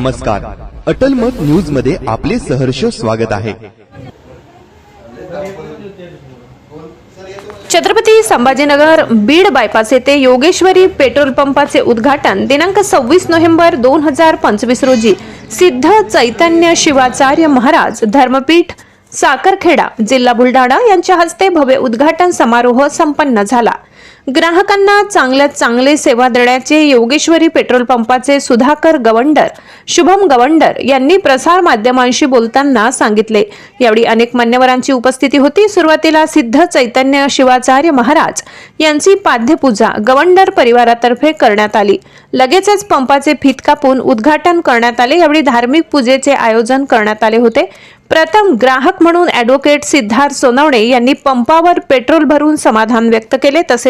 नमस्कार. अटल मत न्यूजमध्ये आपले सहर्ष स्वागत आहे. छत्रपती संभाजीनगर बीड बायपास येथे योगेश्वरी पेट्रोल पंपाचे उद्घाटन दिनांक सव्वीस नोव्हेंबर दोन हजार पंचवीस रोजी. सिद्ध चैतन्य शिवाचार्य महाराज धर्मपीठ साखरखेडा जिल्हा बुलढाणा यांच्या हस्ते भव्य उद्घाटन समारोह संपन्न झाला. ग्राहकांना चांगल्यात चांगले सेवा देण्याचे योगेश्वरी पेट्रोल पंपाचे सुधाकर गवंडर शुभम गवंडर यांनी प्रसार माध्यमांशी बोलताना सांगितले. यावेळी अनेक मान्यवरांची उपस्थिती होती. सुरुवातीला सिद्ध चैतन्य शिवाचार्य महाराज यांची पाद्यपूजा गवंडर परिवारातर्फे करण्यात आली. लगेचच पंपाचे फित कापून उद्घाटन करण्यात आले. यावेळी धार्मिक पूजेचे आयोजन करण्यात आले होते. प्रथम ग्राहक म्हणून ॲडव्होकेट सिद्धार्थ सोनवणे यांनी पंपावर पेट्रोल भरून समाधान व्यक्त केले. तसेच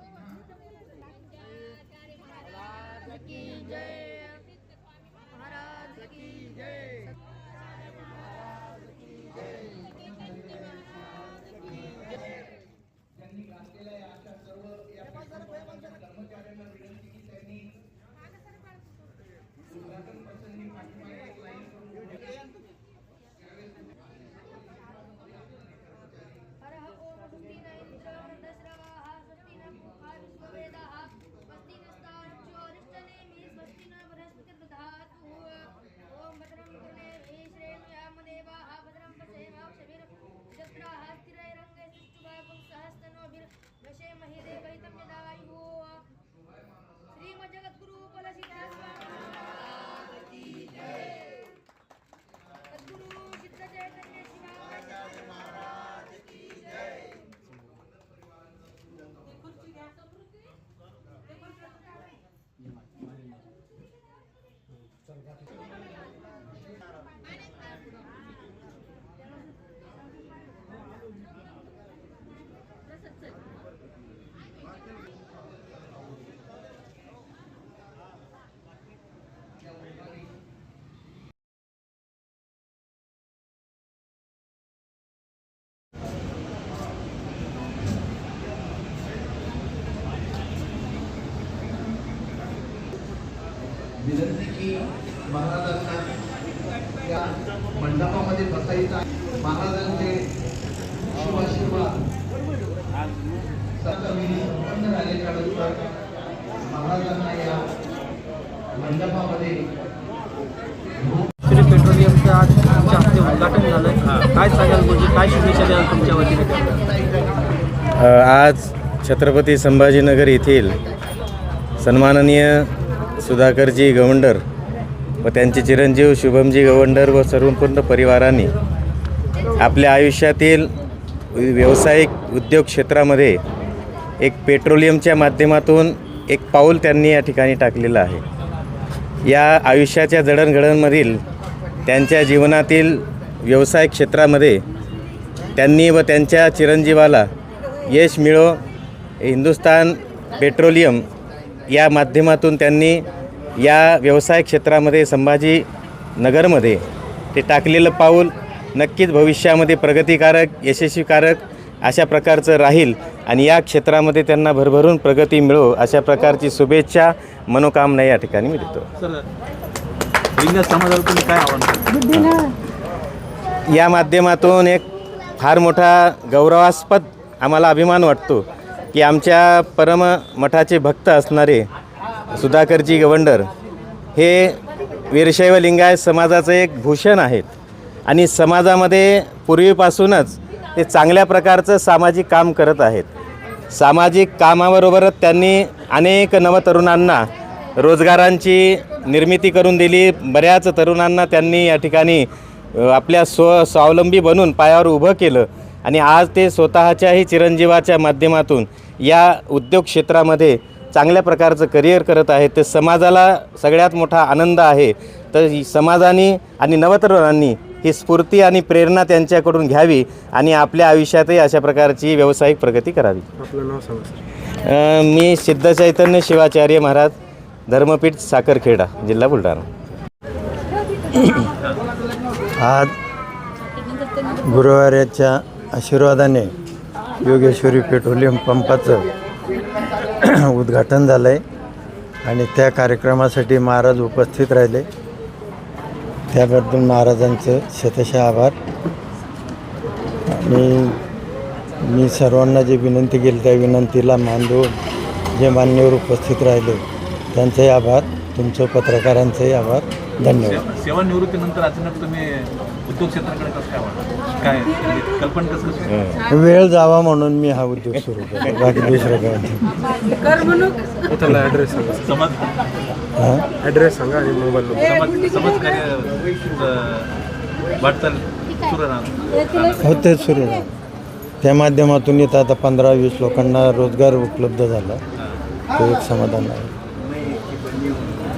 विनंती की महाराजांना या मंडपामध्ये बसायचं आहे. महाराजांचे शुभाशीर्वाद संपन्न महाराजांना या मंडपामध्ये श्री पेट्रोलियमचं आज तुमच्या हस्ते उद्घाटन झालं. काय सांगाल म्हणजे काय शुभेच्छा द्याल तुमच्या वतीने? आज छत्रपती संभाजीनगर येथील सन्माननीय सुधाकरजी गवंडर व त्यांचे चिरंजीव शुभमजी गवंडर व सर्व पूर्ण परिवारांनी आपल्या आयुष्यातील व्यावसायिक उद्योग क्षेत्रामध्ये एक पेट्रोलियमच्या माध्यमातून एक पाऊल त्यांनी या ठिकाणी टाकलेलं आहे. या आयुष्याच्या जडणघडणमधील त्यांच्या जीवनातील व्यवसाय क्षेत्रामध्ये त्यांनी व त्यांच्या चिरंजीवाला यश मिळो. हिंदुस्तान पेट्रोलियम या माध्यमातून त्यांनी या व्यवसाय क्षेत्रामध्ये संभाजी नगरमध्ये ते टाकलेलं पाऊल नक्कीच भविष्यामध्ये प्रगतिकारक यशस्वीकारक अशा प्रकारचं राहील आणि या क्षेत्रामध्ये त्यांना भरभरून प्रगती मिळो अशा प्रकारची शुभेच्छा मनोकामना या ठिकाणी मी देतो काय? या माध्यमातून एक फार मोठा गौरवास्पद आम्हाला अभिमान वाटतो की आमच्या परम मठाचे भक्त असणारे सुधाकरजी गवंडर हे वीरशैव लिंगायत समाजाचं एक भूषण आहेत. आणि समाजामध्ये पूर्वीपासूनच ते चांगल्या प्रकारचं सामाजिक काम करत आहेत. सामाजिक कामाबरोबरच त्यांनी अनेक नवतरुणांना रोजगारांची निर्मिती करून दिली. बऱ्याच तरुणांना त्यांनी या ठिकाणी आपल्या स्व स्वावलंबी बनून पायावर उभं केलं. आणि आज ते स्वतःच्याही चिरंजीवाच्या माध्यमातून या उद्योग क्षेत्रामध्ये चांगल्या प्रकारचं करिअर करत आहेत ते समाजाला सगळ्यात मोठा आनंद आहे. तर समाजाने आणि नवतरुणांनी ही स्फूर्ती आणि प्रेरणा त्यांच्याकडून घ्यावी आणि आपल्या आयुष्यातही अशा प्रकारची व्यावसायिक प्रगती करावी. आपलं नाव सांगा मी सिद्ध चैतन्य शिवाचार्य महाराज धर्मपीठ साखरखेडा जिल्हा बुलढाणा. आज गुरुवाऱ्याच्या आशीर्वादाने योगेश्वरी पेट्रोलियम पंपाचं उद्घाटन झालं आहे आणि त्या कार्यक्रमासाठी महाराज उपस्थित राहिले. त्याबद्दल महाराजांचं शतशः आभार. आणि मी सर्वांना जी विनंती केली त्या विनंतीला मान देऊन जे मान्यवर उपस्थित राहिले त्यांचे आभार. तुमचं पत्रकारांचंही आभार. धन्यवाद. सेवानिवृत्तीनंतर अचानक तुम्ही उद्योग क्षेत्राकडे कसं काय काय? म्हणजे कल्पना कसं कसं वेळ जावा म्हणून मी हा उद्योग सुरू केला. बाकी दुसरं काय? नाही. ॲड्रेस सांगा सर समाज हां? ॲड्रेस सांगा आणि मोबाईल नंबर समाज समाजकार्य अं, वाटचाल सुरू राहणार. हो ते सुरू आहे त्या माध्यमातून इथं आता पंधरा वीस लोकांना रोजगार उपलब्ध झाला. तो एक समाधान आहे.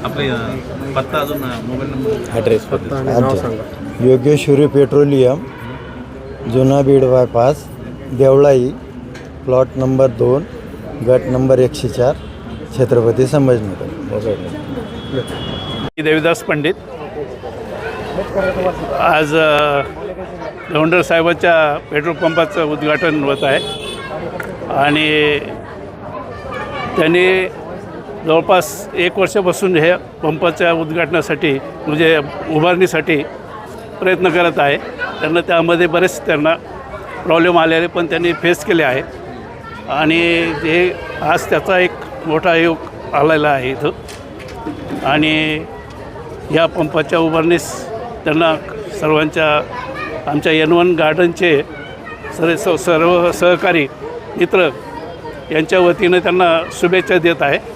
आपले अं, पत्ता अजून अं, मोबाईल नंबर ॲड्रेस पत्ता आणि नाव सांगा. योगेश्वरी पेट्रोलियम. जुना Beed bypass Deolai plot number दोन गट नंबर एकशे चार छत्रपती संभाजीनगर. देवीदास देविदास पंडित. आज अ, साहेबाच्या पेट्रोल पंपाचं उद्घाटन होत आहे. आणि त्यांनी जवळपास एक वर्षापासून हे पंपाच्या उद्घाटनासाठी म्हणजे उभारणीसाठी प्रयत्न करत आहे. त्यांना त्यामध्ये बरेच त्यांना प्रॉब्लेम आलेले पण त्यांनी फेस केले आहे आणि हे आज त्याचा एक मोठा योग आलेला आहे इथं. आणि या पंपाच्या उभारणीस त्यांना सर्वांच्या आमच्या एन वन गार्डनचे सर्व स- सर्व सहकारी मित्र यांच्या वतीनं त्यांना शुभेच्छा देत आहे.